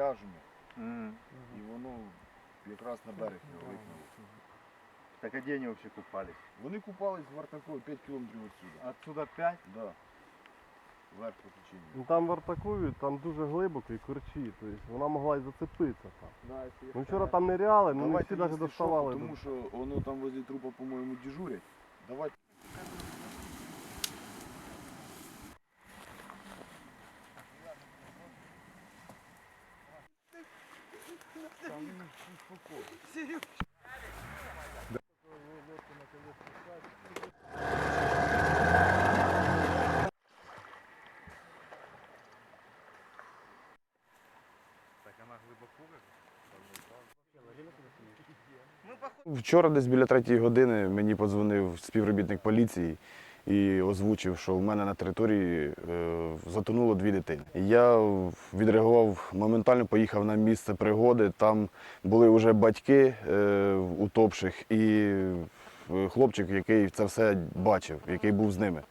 пляжами, Мгм. і воно якраз на берег його викинуло. Так а де вони взагалі купались? Вони купались в Вартакові 5 кілометрів відсюди. Отсюда 5? Да. Вверх по. Ну там в Артакові, там дуже глибоко і корчі, тобто вона могла і зацепитися там. Ну вчора там ниряли, ну не Давайте, всі навіть якщо доставали. тому що воно там возле трупа, по-моєму, дежурять. Давайте. Так вона глибоко Вчора десь біля третьої години мені подзвонив співробітник поліції і озвучив, що в мене на території е, затонуло дві дитини. Я відреагував моментально, поїхав на місце пригоди. Там були вже батьки е, утопших і е, хлопчик, який це все бачив, який був з ними.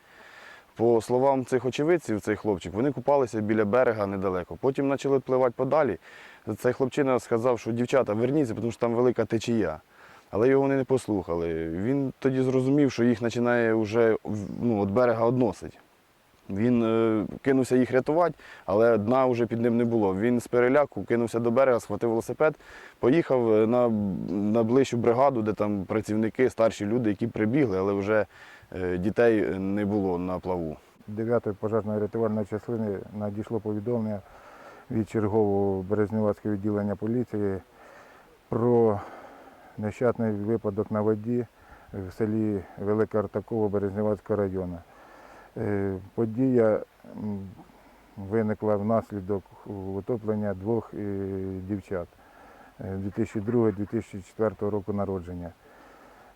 По словам цих очевидців, цей хлопчик, вони купалися біля берега недалеко. Потім почали пливати подалі. Цей хлопчина сказав, що дівчата, верніться, тому що там велика течія. Але його вони не послухали. Він тоді зрозумів, що їх починає вже ну, від берега односить. Він е, кинувся їх рятувати, але дна вже під ним не було. Він з переляку кинувся до берега, схватив велосипед, поїхав е, на, на ближчу бригаду, де там працівники, старші люди, які прибігли, але вже е, дітей не було на плаву. 9-ї пожежної рятувальної частини надійшло повідомлення від чергового Березнівацького відділення поліції про нещасний випадок на воді в селі Велике Артаково Березнівацького району. Е, Подія виникла внаслідок утоплення двох е, дівчат е, 2002-2004 року народження.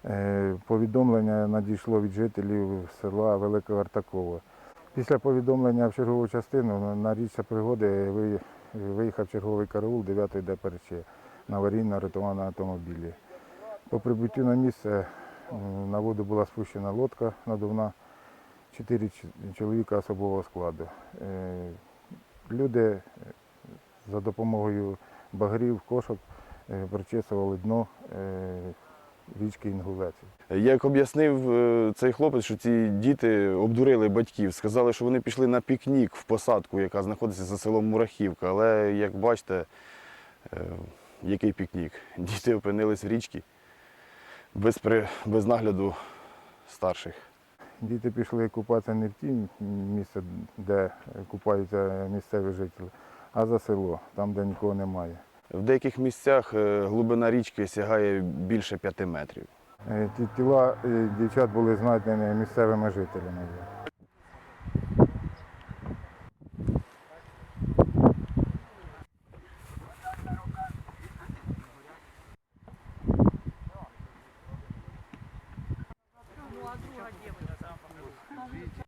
Е, Повідомлення надійшло від жителів села Велике Артаково. Після повідомлення в чергову частину на річці пригоди виїхав черговий караул 9-ї ДПРЧ на аварійно-рятувальному автомобілі. По прибуттю на місце на воду була спущена лодка надувна, чотири чоловіка особового складу. Е, Люди е, за допомогою багрів, кошок е, прочесували дно річки Інгулеці. Як об'яснив е, цей хлопець, що ці діти обдурили батьків, сказали, що вони пішли на пікнік в посадку, яка знаходиться за селом Мурахівка. Але як бачите, е, який пікнік? Діти опинились в річці без, при... без нагляду старших. Діти пішли купатися не в ті місце, де купаються місцеві жителі, а за село, там, де нікого немає. В деяких місцях е, глибина річки сягає більше п'яти метрів. Е, Ті тіла е, дівчат були знайдені місцевими жителями. Ну, друга дівчина.